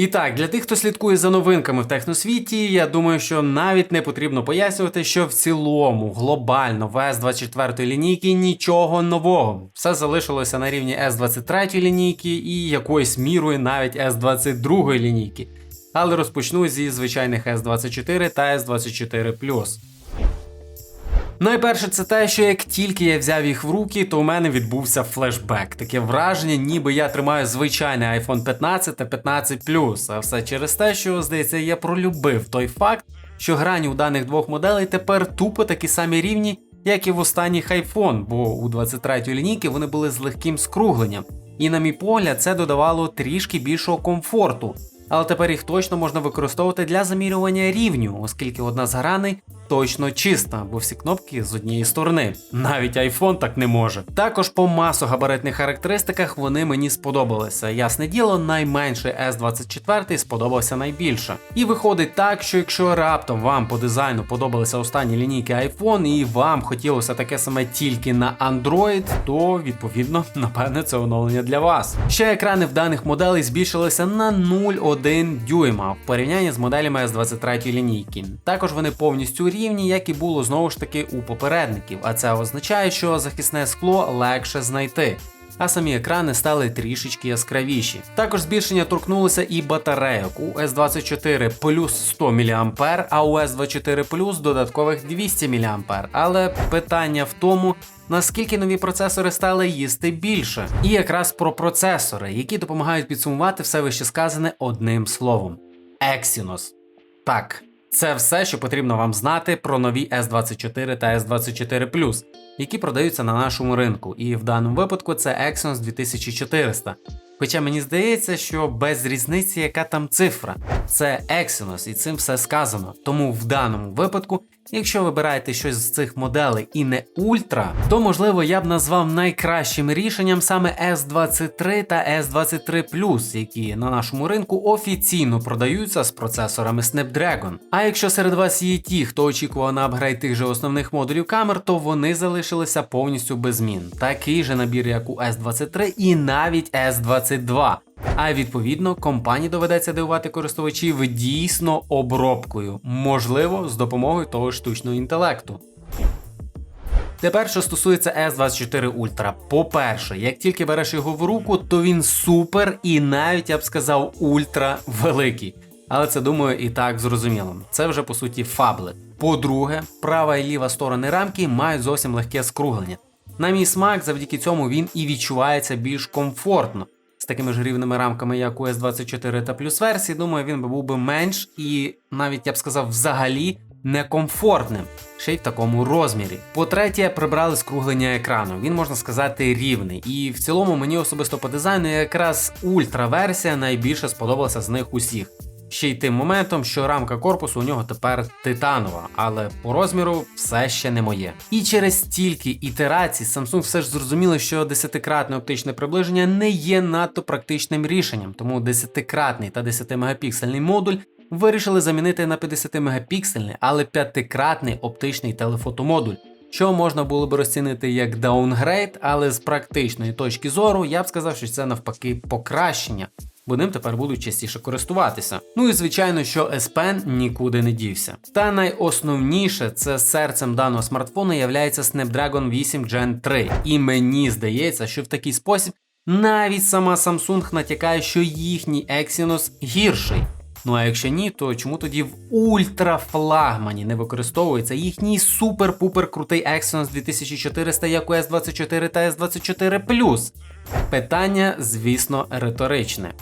І так, для тих, хто слідкує за новинками в техносвіті, я думаю, що навіть не потрібно пояснювати, що в цілому глобально в S24 лінійки нічого нового. Все залишилося на рівні S23 лінійки і якоюсь мірою навіть S22 лінійки. Але розпочну зі звичайних S24 та S24 Найперше, це те, що як тільки я взяв їх в руки, то у мене відбувся флешбек. Таке враження, ніби я тримаю звичайний iPhone 15 та 15 А все через те, що, здається, я пролюбив той факт, що грані у даних двох моделей тепер тупо такі самі рівні, як і в останніх iPhone, бо у 23 лінійки вони були з легким скругленням. І, на мій погляд, це додавало трішки більшого комфорту. Але тепер їх точно можна використовувати для замірювання рівню, оскільки одна з граней точно чиста, бо всі кнопки з однієї сторони. Навіть iPhone так не може. Також по масогабаритних характеристиках вони мені сподобалися. Ясне діло, найменший S24 сподобався найбільше. І виходить так, що якщо раптом вам по дизайну подобалися останні лінійки iPhone і вам хотілося таке саме тільки на Android, то відповідно, напевне, це оновлення для вас. Ще екрани в даних моделей збільшилися на 0,1 дюйма в порівнянні з моделями S23 лінійки. Також вони повністю рівні, як і було знову ж таки у попередників, а це означає, що захисне скло легше знайти. А самі екрани стали трішечки яскравіші. Також збільшення торкнулося і батарейок. У S24 плюс 100 мА, а у S24 плюс додаткових 200 мА. Але питання в тому, наскільки нові процесори стали їсти більше. І якраз про процесори, які допомагають підсумувати все вище сказане одним словом: Exynos. Так. Це все, що потрібно вам знати про нові S24 та S24 які продаються на нашому ринку. І в даному випадку це Exynos 2400. Хоча мені здається, що без різниці, яка там цифра, це Exynos, і цим все сказано. Тому в даному випадку, якщо вибираєте щось з цих моделей і не ультра, то можливо я б назвав найкращим рішенням саме S23 та S23 які на нашому ринку офіційно продаються з процесорами Snapdragon. А якщо серед вас є ті, хто очікував на апгрейд тих же основних модулів камер, то вони залишилися повністю без змін. Такий же набір, як у S23 і навіть S23. 22. А відповідно, компанії доведеться дивувати користувачів дійсно обробкою, можливо, з допомогою того штучного інтелекту. Тепер, що стосується S24 Ultra, по-перше, як тільки береш його в руку, то він супер і навіть я б сказав ультра великий. Але це думаю і так зрозуміло. Це вже по суті фаблет. По-друге, права і ліва сторони рамки мають зовсім легке скруглення. На мій смак, завдяки цьому він і відчувається більш комфортно такими ж рівними рамками, як у S24 та плюс версії, думаю, він би був би менш і навіть я б сказав, взагалі некомфортним, ще й в такому розмірі. По-третє, прибрали скруглення екрану. Він можна сказати рівний. І в цілому мені особисто по дизайну якраз ультра версія найбільше сподобалася з них усіх ще й тим моментом, що рамка корпусу у нього тепер титанова, але по розміру все ще не моє. І через стільки ітерацій Samsung все ж зрозуміли, що десятикратне оптичне приближення не є надто практичним рішенням, тому десятикратний та 10 мегапіксельний модуль. Вирішили замінити на 50 мегапіксельний, але п'ятикратний оптичний телефотомодуль, що можна було б розцінити як даунгрейд, але з практичної точки зору я б сказав, що це навпаки покращення, бо ним тепер будуть частіше користуватися. Ну і звичайно, що S Pen нікуди не дівся. Та найосновніше це серцем даного смартфону являється Snapdragon 8 Gen 3. І мені здається, що в такий спосіб навіть сама Samsung натякає, що їхній Exynos гірший. Ну а якщо ні, то чому тоді в ультрафлагмані не використовується їхній супер-пупер крутий Exynos 2400 як у S24 та S24 Питання, звісно, риторичне.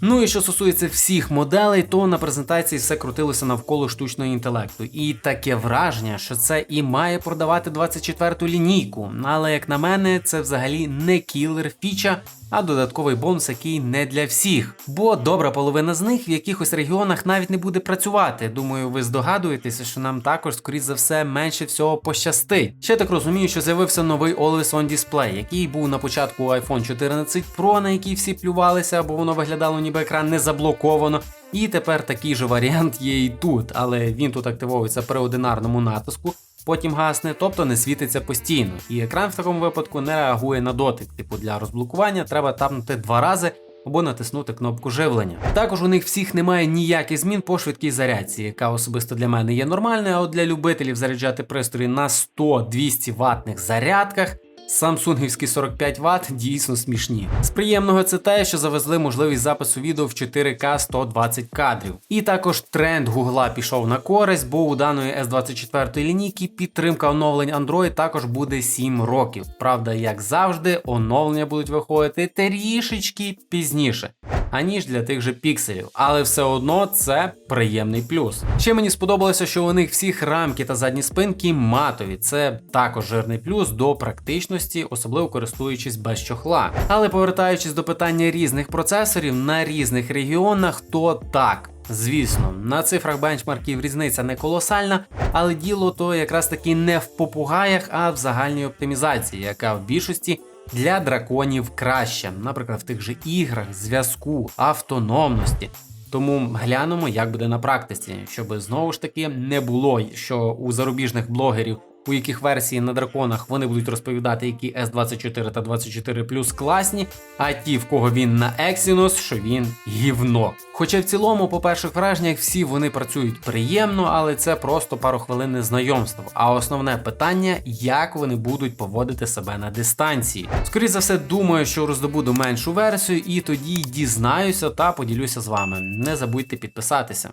Ну і що стосується всіх моделей, то на презентації все крутилося навколо штучного інтелекту. І таке враження, що це і має продавати 24-ту лінійку. Але як на мене, це взагалі не кілер фіча, а додатковий бонус, який не для всіх. Бо добра половина з них в якихось регіонах навіть не буде працювати. Думаю, ви здогадуєтеся, що нам також, скоріш за все, менше всього пощастить. Ще так розумію, що з'явився новий Always On Display, який був на початку iPhone 14 Pro, на який всі плювалися, бо воно виглядало, ніби екран не заблоковано. І тепер такий же варіант є і тут, але він тут активується при одинарному натиску потім гасне, тобто не світиться постійно. І екран в такому випадку не реагує на дотик. Типу для розблокування треба тапнути два рази, або натиснути кнопку живлення. Також у них всіх немає ніяких змін по швидкій зарядці, яка особисто для мене є нормальною, а от для любителів заряджати пристрої на 100-200 ватних зарядках. Самсунгівські 45 Вт дійсно смішні. З приємного це те, що завезли можливість запису відео в 4К 120 кадрів. І також тренд Гугла пішов на користь, бо у даної S24 лінійки підтримка оновлень Android також буде 7 років. Правда, як завжди, оновлення будуть виходити трішечки пізніше. Аніж для тих же пікселів, але все одно це приємний плюс. Ще мені сподобалося, що у них всіх рамки та задні спинки матові. Це також жирний плюс до практичності, особливо користуючись без чохла. Але повертаючись до питання різних процесорів на різних регіонах, то так. Звісно, на цифрах бенчмарків різниця не колосальна, але діло то якраз таки не в попугаях, а в загальній оптимізації, яка в більшості для драконів краще, наприклад, в тих же іграх, зв'язку, автономності. Тому глянемо, як буде на практиці, щоб знову ж таки не було, що у зарубіжних блогерів, у яких версії на драконах вони будуть розповідати, які S24 та 24 класні, а ті, в кого він на Exynos, що він гівно. Хоча в цілому, по перших враженнях, всі вони працюють приємно, але це просто парохвилинне знайомство. А основне питання, як вони будуть поводити себе на дистанції. Скоріше за все, думаю, що роздобуду меншу версію, і тоді дізнаюся та поділюся з вами. Не забудьте підписатися.